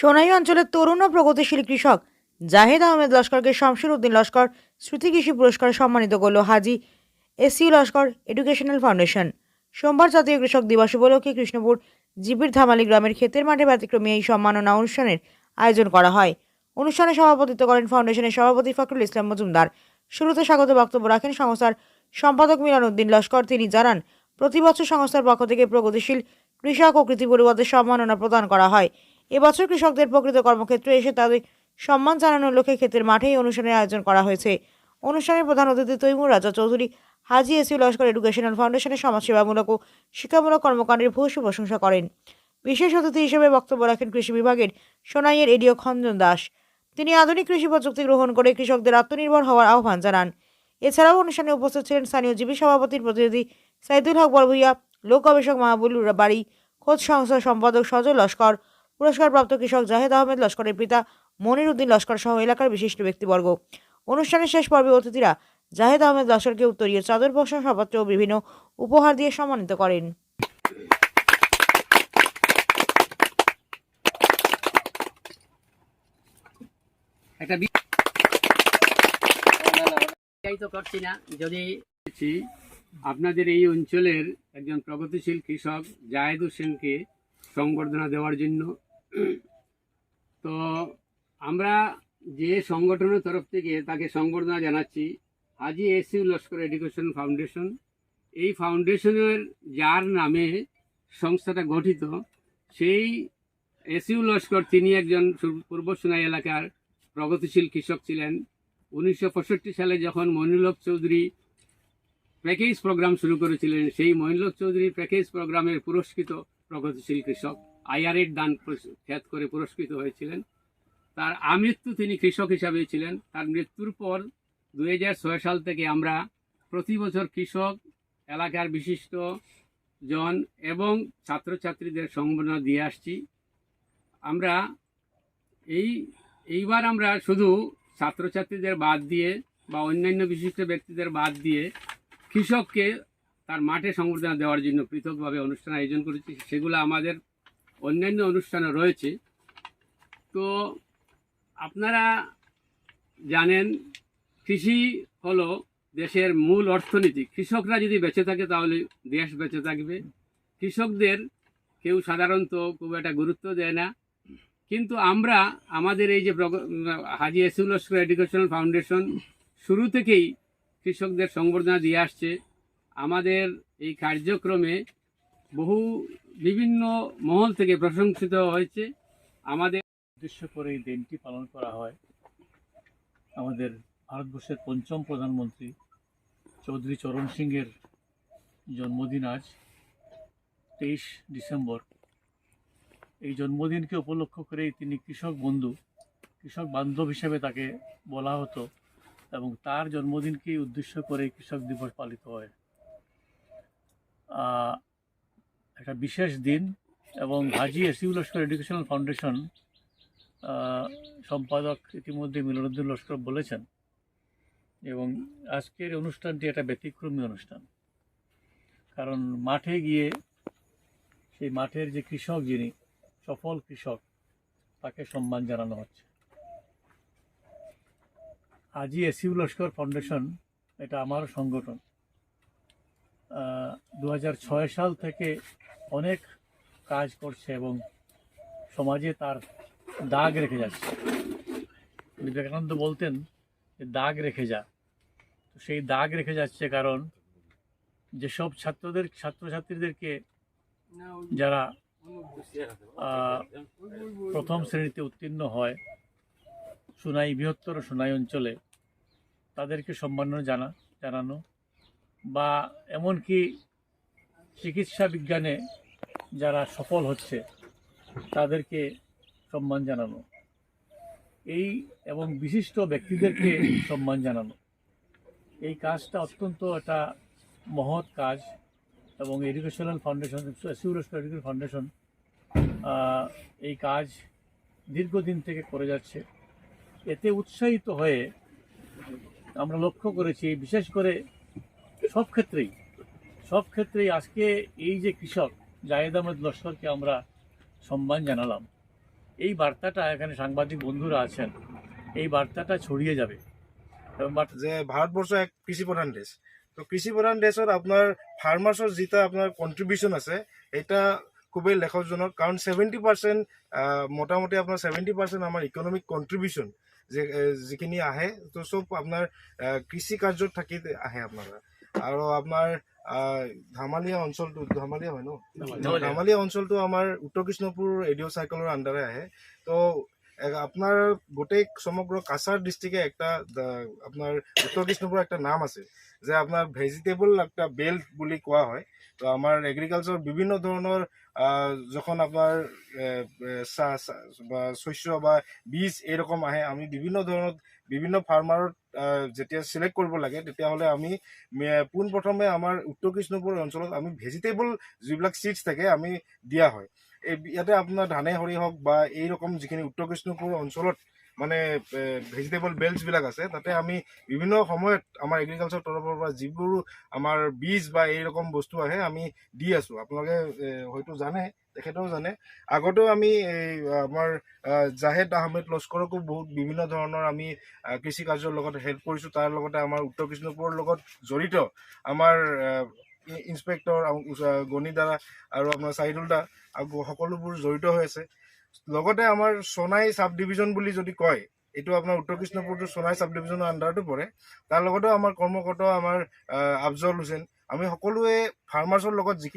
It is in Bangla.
সোনাই অঞ্চলের তরুণ ও প্রগতিশীল কৃষক জাহেদ আহমেদ লস্করকে শমশের উদ্দিন লস্কর স্মৃতি কৃষি পুরস্কারে সম্মানিত করল হাজি এসিউ লস্কর এডুকেশনাল ফাউন্ডেশন। সোমবার জাতীয় কৃষক দিবস উপলক্ষে কৃষ্ণপুর জিবির ধামালি গ্রামের ক্ষেতের মাঠে ব্যতিক্রমী এই সম্মাননা অনুষ্ঠানের আয়োজন করা হয়। অনুষ্ঠানে সভাপতিত্ব করেন ফাউন্ডেশনের সভাপতি ফখরুল ইসলাম মজুমদার। শুরুতে স্বাগত বক্তব্য রাখেন সংস্থার সম্পাদক মিলন উদ্দিন লস্কর। তিনি জানান প্রতি বছর সংস্থার পক্ষ থেকে প্রগতিশীল কৃষক ও কৃতি পরিবারদের সম্মাননা প্রদান করা হয়। এবছর কৃষকদের প্রকৃত কর্মক্ষেত্রে এসে তাদের সম্মান জানানোর লক্ষ্যে ক্ষেতের মাঠেই অনুষ্ঠানের আয়োজন করা হয়েছে। অনুষ্ঠানের প্রধান অতিথি তৈমুর রাজা চৌধুরী, হাজি এসিউ লস্কর এডুকেশনাল ফাউন্ডেশনের সমাজসেবামূলক ও শিক্ষামূলক কর্মকাণ্ডের ভূয়সী প্রশংসা করেন। বিশেষ অতিথি হিসেবে বক্তব্য রাখেন কৃষি বিভাগের সোনাইয়ের এডিও খঞ্জন দাস। তিনি আধুনিক কৃষি প্রযুক্তি গ্রহণ করে কৃষকদের আত্মনির্ভর হওয়ার আহ্বান জানান। এছাড়াও অনুষ্ঠানে উপস্থিত ছিলেন স্থানীয় জীবী সভাপতির প্রতিনিধি সাইদুল হক বরভুইয়া, লোক গবেষক মাহবুল বাড়ি খোঁজ সংস্থার সম্পাদক সজল লস্কর পুরস্কারপ্রাপ্ত কৃষক জাহেদ আহমেদ লস্করের পিতা মনির উদ্দিন লস্কর সহ এলাকার বিশিষ্ট ব্যক্তিবর্গ। অনুষ্ঠানের শেষ পর্বে অতিথিরা জাহেদ আহমেদ লস্করকে উত্তরীয় চাদর বসন সপত্র ও বিভিন্ন উপহার দিয়ে সম্মানিত করেন। একটা তো করছি না যদি আপনাদের এই অঞ্চলের একজন প্রগতিশীল কৃষক জাহেদ হোসেনকে সংবর্ধনা দেওয়ার জন্য তো আমরা যে সংগঠনের তরফ থেকে তাকে সংবর্ধনা জানাচ্ছি, হাজি এসিউ লস্কর এডুকেশন ফাউন্ডেশন। এই ফাউন্ডেশনের যার নামে সংস্থাটা গঠিত, সেই এসিউ লস্কর তিনি একজন পূর্ব সোনাই এলাকার প্রগতিশীল কৃষক ছিলেন। উনিশশো পঁয়ষট্টি সালে যখন মনিলক চৌধুরী প্যাকেজ প্রোগ্রাম শুরু করেছিলেন, সেই মহিনলোক চৌধুরী প্যাকেজ প্রোগ্রামের পুরস্কৃত প্রগতিশীল কৃষক। আইআরএর দান খ্যাত করে পুরস্কৃত হয়েছিলেন। তার আমৃত্যু তিনি কৃষক হিসাবে ছিলেন। তার মৃত্যুর পর দু হাজার ছয় সাল থেকে আমরা প্রতি বছর কৃষক এলাকার বিশিষ্ট জন এবং ছাত্রছাত্রীদের সম্বর্ধনা দিয়ে আসছি। আমরা এই, এইবার আমরা শুধু ছাত্রছাত্রীদের বাদ দিয়ে বা অন্যান্য বিশিষ্ট ব্যক্তিদের বাদ দিয়ে কৃষককে তার মাঠে সংবর্ধনা দেওয়ার জন্য পৃথকভাবে অনুষ্ঠান আয়োজন করেছি। সেগুলো আমাদের অন্যান্য অনুষ্ঠানও রয়েছে। তো আপনারা জানেন, কৃষি হলো দেশের মূল অর্থনীতি। কৃষকরা যদি বেঁচে থাকে তাহলে দেশ বেঁচে থাকবে। কৃষকদের কেউ সাধারণত খুব একটা গুরুত্ব দেয় না। কিন্তু আমরা, আমাদের এই যে হাজি এসুল এডুকেশনাল ফাউন্ডেশন শুরু থেকেই কৃষকদের সংবর্ধনা দিয়ে আসছে। আমাদের এই কার্যক্রমে বহু বিভিন্ন মহল থেকে প্রশংসিত হয়েছে। আমাদের উদ্দেশ্য করে এই দিনটি পালন করা হয়, আমাদের ভারতবর্ষের পঞ্চম প্রধানমন্ত্রী চৌধুরী চরণ সিংয়ের জন্মদিন আজ, তেইশ ডিসেম্বর। এই জন্মদিনকে উপলক্ষ করেই তিনি কৃষক বন্ধু, কৃষক বান্ধব হিসেবে তাকে বলা হতো এবং তার জন্মদিনকেই উদ্দেশ্য করে কৃষক দিবস পালিত হয়। একটা বিশেষ দিন এবং হাজি এসিউ লস্কর এডুকেশনাল ফাউন্ডেশন সম্পাদক ইতিমধ্যে মিলনুদ্দিন লস্কর বলেছেন। এবং আজকের অনুষ্ঠানটি একটা ব্যতিক্রমী অনুষ্ঠান। কারণ মাঠে গিয়ে সেই মাঠের যে কৃষক যিনি, সফল কৃষক, তাকে সম্মান জানানো হচ্ছে। আজি এসিউ লস্কর ফাউন্ডেশন এটা আমার সংগঠন। দু হাজার ছয় সাল থেকে অনেক কাজ করছে এবং সমাজে তার দাগ রেখে যাচ্ছে। বিবেকানন্দ বলতেন যে দাগ রেখে যা, তো সেই দাগ রেখে যাচ্ছে কারণ যেসব ছাত্রদের, ছাত্রছাত্রীদেরকে যারা প্রথম শ্রেণীতে উত্তীর্ণ হয় সোনাই বৃহত্তর সোনাই অঞ্চলে, তাদেরকে সম্মাননা জানা, জানানো বা এমনকি চিকিৎসা বিজ্ঞানে যারা সফল হচ্ছে, তাদেরকে সম্মান জানানো। এই এবং বিশিষ্ট ব্যক্তিদেরকে সম্মান জানানো। এই কাজটা অত্যন্ত একটা মহৎ কাজ এবং এডুকেশনাল ফাউন্ডেশন এডুকেশন ফাউন্ডেশন এই কাজ দীর্ঘদিন থেকে করে যাচ্ছে। এতে উৎসাহিত হয়ে আমরা লক্ষ্য করেছি, বিশেষ করে সব ক্ষেত্রেই সব ক্ষেত্রেই আজকে এই যে কৃষক জায়েদ আহমেদ লস্করকে আমরা সম্মান জানালাম, এই বার্তাটা এখানে সাংবাদিক বন্ধুরা আছেন, এই বার্তাটা ছড়িয়ে যাবে। এবং যে ভাৰতবৰ্ষ এক কৃষি প্ৰধান দেশ, তো কৃষি প্ৰধান দেশত আপোনাৰ ফাৰ্মাৰ্ছৰ যিটা আপোনাৰ কণ্ট্ৰিবিউশ্যন আছে, এটা খুবেই লেখকজনক, কাৰণ ছেভেণ্টি পাৰ্চেণ্ট মোটামুটি আপোনাৰ ছেভেণ্টি পাৰ্চেণ্ট আমাৰ ইকনমিক কণ্ট্ৰিবিউশ্যন যে যিখিনি আহে, তো চব আপোনাৰ কৃষি কাৰ্যত থাকি আহে আপোনাৰ। আৰু আমাৰ ধেমালীয়া অঞ্চলটো ধেমালীয়া হয় ন? ধামালীয়া। অঞ্চলটো আমাৰ উত্তৰ কৃষ্ণপুৰ ৰেডিঅ' চাইকেলৰ আণ্ডাৰে আহে। তো আপোনাৰ গোটেই সমগ্ৰ কাছাৰ ডিষ্ট্ৰিক্টে একটা আপোনাৰ উত্তৰ কৃষ্ণপুৰৰ একটা নাম আছে, যে আপোনাৰ ভেজিটেবল একটা বেল্ট বুলি কোৱা হয়। তো আমাৰ এগ্ৰিকালচাৰ বিভিন্ন ধৰণৰ যখন বা শস্য বা বীজ এইরকম আহে, আমি বিভিন্ন ধৰণৰ, বিভিন্ন ফাৰ্মাৰত যেতিয়া চিলেক্ট কৰিব লাগে, তেতিয়াহ'লে আমি পোনপ্ৰথমে আমাৰ উত্তৰ কৃষ্ণপুৰ অঞ্চলত আমি ভেজিটেবল যিবিলাক চিডছ থাকে, আমি দিয়া হয়। ইয়াতে আপোনাৰ ধানে সৰি হওক বা এইৰকম যিখিনি উত্তৰ কৃষ্ণপুৰ অঞ্চলত মানে ভেজিটেবল বেল্টছবিলাক আছে তাতে আমি বিভিন্ন সময়ত আমাৰ এগ্ৰিকালচাৰ তৰফৰ পৰা যিবোৰ আমাৰ বীজ বা এইরকম বস্তু আহে আমি দি আছোঁ। আপোনালোকে হয়তো জানে তেখেতেও জানে। আগতেও আমি এই আমাৰ জাহেদ আহমেদ লস্কৰকো বহুত বিভিন্ন ধৰণৰ আমি কৃষি কাৰ্যৰ লগত হেল্প কৰিছোঁ। তাৰ লগতে আমাৰ উত্তৰ কৃষ্ণপুৰৰ লগত জড়িত আমাৰ ইন্সপেক্টৰ গণি দ্বাৰা আৰু আপোনাৰ চাহিদুল দা আৰু সকলোবোৰ জড়িত হৈ আছে। লগতে আমাৰ সোণাই চাব ডিভিজন বুলি যদি কয় এইটো আপোনাৰ উত্তৰ কৃষ্ণপুৰটো সোণাই চাব ডিভিজনৰ আণ্ডাৰতো পৰে। তাৰ লগতেও আমাৰ কৰ্মকৰ্তা আমাৰ আফজল হুছেইন আমি সকলোৱে ফাৰ্মাৰ্ছৰ লগত যিখিনি